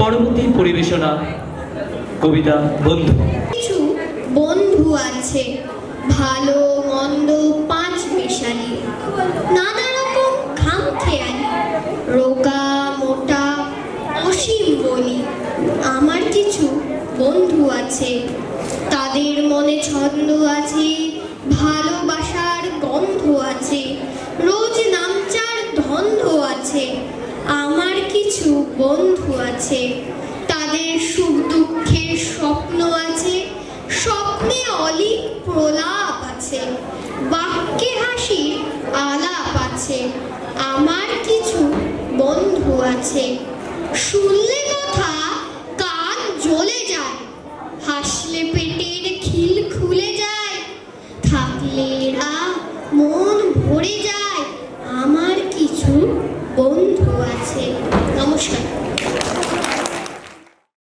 পরবর্তী পরিবেশনা কবিতা বন্ধু। কিছু বন্ধু আছে, ভালো মন্দ পাঁচ মেশালি। নানা রকম খাম খেয়ালি, রোগা, মোটা, অসীম বলি। আমার কিছু বন্ধু আছে, তাদের মনে ছন্দ আছে, ভালোবাসার গন্ধ আছে রোজ বন্ধু আছে, তাদের সুখ দুঃখের স্বপ্ন আছে, স্বপ্নে অলিক প্রলাপ আছে, বাক্যে হাসি আলাপ আছে, আমার কিছু বন্ধু আছে। শুনলে কথা কান জ্বলে যায়, হাসলে পেটের খিল খুলে যায়, থাকলে এরা মন ভরে যায়, আমার কিছু গল্প আছে। নমস্কার।